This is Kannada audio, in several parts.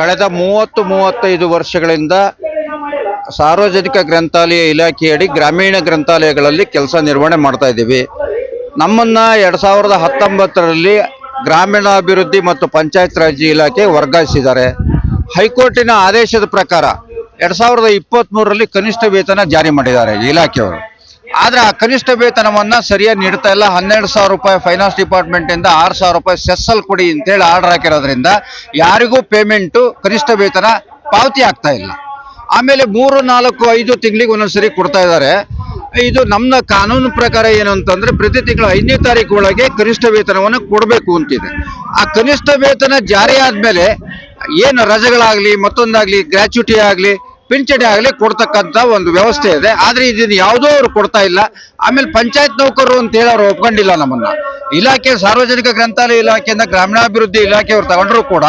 ಕಳೆದ ಮೂವತ್ತು, ಮೂವತ್ತೈದು ವರ್ಷಗಳಿಂದ ಸಾರ್ವಜನಿಕ ಗ್ರಂಥಾಲಯ ಇಲಾಖೆಯಡಿ ಗ್ರಾಮೀಣ ಗ್ರಂಥಾಲಯಗಳಲ್ಲಿ ಕೆಲಸ ನಿರ್ವಹಣೆ ಮಾಡ್ತಾ ಇದ್ದೀವಿ. ನಮ್ಮನ್ನು ಎರಡು ಸಾವಿರದ ಹತ್ತೊಂಬತ್ತರಲ್ಲಿ ಗ್ರಾಮೀಣಾಭಿವೃದ್ಧಿ ಮತ್ತು ಪಂಚಾಯತ್ ರಾಜ್ ಇಲಾಖೆ ವರ್ಗಾಯಿಸಿದ್ದಾರೆ. ಹೈಕೋರ್ಟಿನ ಆದೇಶದ ಪ್ರಕಾರ ಎರಡು ಸಾವಿರದ ಇಪ್ಪತ್ತ್ಮೂರರಲ್ಲಿ ಕನಿಷ್ಠ ವೇತನ ಜಾರಿ ಮಾಡಿದ್ದಾರೆ ಇಲಾಖೆಯವರು. ಆದ್ರೆ ಆ ಕನಿಷ್ಠ ವೇತನವನ್ನ ಸರಿಯಾಗಿ ನೀಡ್ತಾ ಇಲ್ಲ. ಹನ್ನೆರಡು ಸಾವಿರ ರೂಪಾಯಿ ಫೈನಾನ್ಸ್ ಡಿಪಾರ್ಟ್ಮೆಂಟ್ ಇಂದ ಆರು ಸಾವಿರ ರೂಪಾಯಿ ಸೆಸ್ಸಲ್ ಕೊಡಿ ಕೊಡಿ ಅಂತೇಳಿ ಆರ್ಡರ್ ಹಾಕಿರೋದ್ರಿಂದ ಯಾರಿಗೂ ಪೇಮೆಂಟು ಕನಿಷ್ಠ ವೇತನ ಪಾವತಿ ಆಗ್ತಾ ಇಲ್ಲ. ಆಮೇಲೆ ಮೂರು, ನಾಲ್ಕು, ಐದು ತಿಂಗಳಿಗೆ ಒಂದೊಂದ್ಸರಿ ಕೊಡ್ತಾ ಇದ್ದಾರೆ. ಇದು ನಮ್ಮ ಕಾನೂನು ಪ್ರಕಾರ ಏನು ಅಂತಂದ್ರೆ ಪ್ರತಿ ತಿಂಗಳು ಐದನೇ ತಾರೀಕು ಒಳಗೆ ಕನಿಷ್ಠ ವೇತನವನ್ನು ಕೊಡಬೇಕು ಅಂತಿದೆ. ಆ ಕನಿಷ್ಠ ವೇತನ ಜಾರಿ ಆದ್ಮೇಲೆ ಏನು ರಜೆಗಳಾಗಲಿ ಮತ್ತೊಂದಾಗ್ಲಿ ಗ್ರ್ಯಾಚ್ಯುಟಿ ಆಗ್ಲಿ ಪಿಂಚಣಿ ಆಗಲಿ ಕೊಡ್ತಕ್ಕಂಥ ಒಂದು ವ್ಯವಸ್ಥೆ ಇದೆ. ಆದ್ರೆ ಇದನ್ನು ಯಾವುದೋ ಅವರು ಕೊಡ್ತಾ ಇಲ್ಲ. ಆಮೇಲೆ ಪಂಚಾಯತ್ ನೌಕರರು ಅಂತ ಹೇಳಿ ಅವ್ರು ಒಪ್ಕೊಂಡಿಲ್ಲ ನಮ್ಮನ್ನ. ಇಲಾಖೆ, ಸಾರ್ವಜನಿಕ ಗ್ರಂಥಾಲಯ ಇಲಾಖೆಯಿಂದ ಗ್ರಾಮೀಣಾಭಿವೃದ್ಧಿ ಇಲಾಖೆಯವ್ರು ತಗೊಂಡ್ರು ಕೂಡ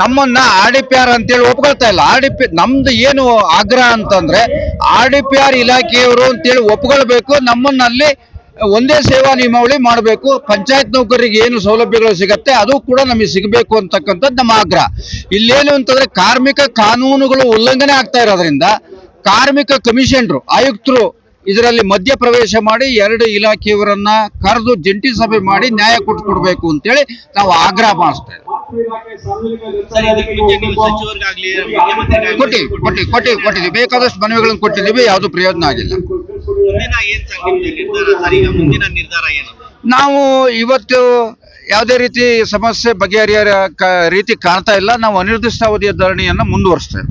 ನಮ್ಮನ್ನ ಆರ್ ಡಿ ಪಿ ಆರ್ ಅಂತೇಳಿ ಒಪ್ಕೊಳ್ತಾ ಇಲ್ಲ. ಆರ್ ಡಿ ಪಿ ನಮ್ದು ಏನು ಆಗ್ರಹ ಅಂತಂದ್ರೆ ಆರ್ ಡಿ ಪಿ ಆರ್ ಇಲಾಖೆಯವರು ಅಂತೇಳಿ ಒಪ್ಕೊಳ್ಬೇಕು. ನಮ್ಮನ್ನಲ್ಲಿ ಒಂದೇ ಸೇವಾ ನಿಯಮಾವಳಿ ಮಾಡಬೇಕು. ಪಂಚಾಯತ್ ನೌಕರರಿಗೆ ಏನು ಸೌಲಭ್ಯಗಳು ಸಿಗತ್ತೆ ಅದು ಕೂಡ ನಮಗೆ ಸಿಗಬೇಕು ಅಂತಕ್ಕಂಥದ್ದು ನಮ್ಮ ಆಗ್ರಹ. ಇಲ್ಲೇನು ಅಂತಂದ್ರೆ ಕಾರ್ಮಿಕ ಕಾನೂನುಗಳು ಉಲ್ಲಂಘನೆ ಆಗ್ತಾ ಇರೋದ್ರಿಂದ ಕಾರ್ಮಿಕ ಕಮಿಷನರು ಆಯುಕ್ತರು ಇದರಲ್ಲಿ ಮಧ್ಯ ಪ್ರವೇಶ ಮಾಡಿ ಎರಡು ಇಲಾಖೆಯವರನ್ನ ಕರೆದು ಜಂಟಿ ಸಭೆ ಮಾಡಿ ನ್ಯಾಯ ಕೊಟ್ಕೊಡ್ಬೇಕು ಅಂತೇಳಿ ನಾವು ಆಗ್ರಹ ಮಾಡಿಸ್ತೇವೆ ಕೊಟ್ಟಿ ಕೊಟ್ಟಿವಿ ಕೊಟ್ಟಿ ಕೊಟ್ಟಿ ಕೊಟ್ಟಿದ್ದೀವಿ ಬೇಕಾದಷ್ಟು ಮನವಿಗಳನ್ನು ಕೊಟ್ಟಿದ್ದೀವಿ ಯಾವುದು ಪ್ರಯೋಜನ ಆಗಿಲ್ಲ. ಮುಂದಿನ ನಿರ್ಧಾರ ಏನು? ನಾವು ಇವತ್ತು ಯಾವುದೇ ರೀತಿ ಸಮಸ್ಯೆ ಬಗೆಹರಿಯ ರೀತಿ ಕಾಣ್ತಾ ಇಲ್ಲ. ನಾವು ಅನಿರ್ದಿಷ್ಟಾವಧಿಯ ಧರಣಿಯನ್ನು ಮುಂದುವರಿಸ್ತೇವೆ.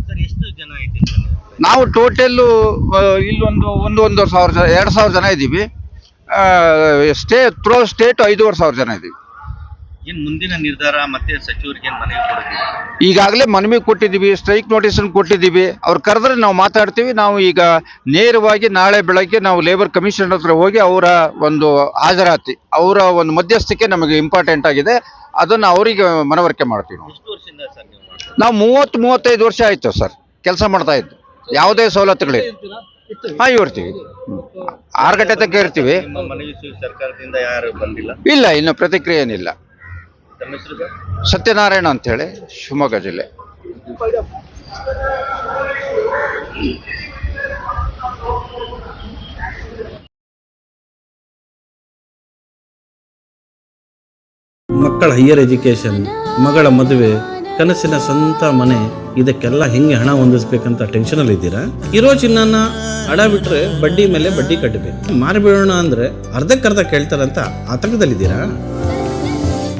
ನಾವು? ಟೋಟಲ್ಲು ಇಲ್ಲೊಂದು ಒಂದು ಒಂದೂವರೆ ಸಾವಿರ ಜನ ಎರಡು ಸಾವಿರ ಜನ ಇದ್ದೀವಿ. ಸ್ಟೇ ಥ್ರೋ ಸ್ಟೇಟ್ ಐದೂವರೆ ಸಾವಿರ ಜನ ಇದ್ದೀವಿ. ಏನ್ ಮುಂದಿನ ನಿರ್ಧಾರ ಮತ್ತೆ ಸಚಿವರಿಗೆ ಮನವಿ ಕೊಡ್ತೀವಿ ಈಗಾಗಲೇ ಮನವಿ ಕೊಟ್ಟಿದ್ದೀವಿ ಸ್ಟ್ರೈಕ್ ನೋಟಿಸನ್ನು ಕೊಟ್ಟಿದ್ದೀವಿ. ಅವ್ರು ಕರೆದ್ರೆ ನಾವು ಮಾತಾಡ್ತೀವಿ. ನಾವು ಈಗ ನೇರವಾಗಿ ನಾಳೆ ಬೆಳಗ್ಗೆ ನಾವು ಲೇಬರ್ ಕಮಿಷನ್ ಹತ್ರ ಹೋಗಿ ಅವರ ಒಂದು ಹಾಜರಾತಿ ಅವರ ಒಂದು ಮಧ್ಯಸ್ಥಿಕೆ ನಮಗೆ ಇಂಪಾರ್ಟೆಂಟ್ ಆಗಿದೆ. ಅದನ್ನು ಅವರಿಗೆ ಮನವರಿಕೆ ಮಾಡ್ತೀವಿ ನಾವು. ನಾವು ಮೂವತ್ತು ಮೂವತ್ತೈದು ವರ್ಷ ಆಯ್ತು ಸರ್ ಕೆಲಸ ಮಾಡ್ತಾ ಇದ್ದು. ಯಾವುದೇ ಸವಲತ್ತುಗಳಿವೆ ಹಾಂ ಇರ್ತೀವಿ. ಆರು ಗಂಟೆ ತನಕ ಇರ್ತೀವಿ. ಇಲ್ಲ ಇನ್ನು ಪ್ರತಿಕ್ರಿಯೆ ಏನಿಲ್ಲ? ಸತ್ಯನಾರಾಯಣ ಅಂತೇಳಿ ಶಿವಮೊಗ್ಗ ಜಿಲ್ಲೆ. ಮಕ್ಕಳ ಹೈಯರ್ ಎಜುಕೇಷನ್ ಮಗಳ ಮದುವೆ ಕನಸಿನ ಸ್ವಂತ ಮನೆ ಇದಕ್ಕೆಲ್ಲ ಹೆಂಗೆ ಹಣ ಹೊಂದಿಸ್ಬೇಕಂತ ಟೆನ್ಷನಲ್ಲಿ ಇದ್ದೀರಾ? ಇರೋ ಚಿನ್ನನ ಹಣ ಬಿಟ್ರೆ ಬಡ್ಡಿ ಮೇಲೆ ಬಡ್ಡಿ ಕಟ್ಟಬೇಕು. ಮಾರಿಬಿಡೋಣ ಅಂದ್ರೆ ಅರ್ಧಕ್ಕರ್ಧ ಕೇಳ್ತಾರಂತ ಆತಂಕದಲ್ಲಿದ್ದೀರಾ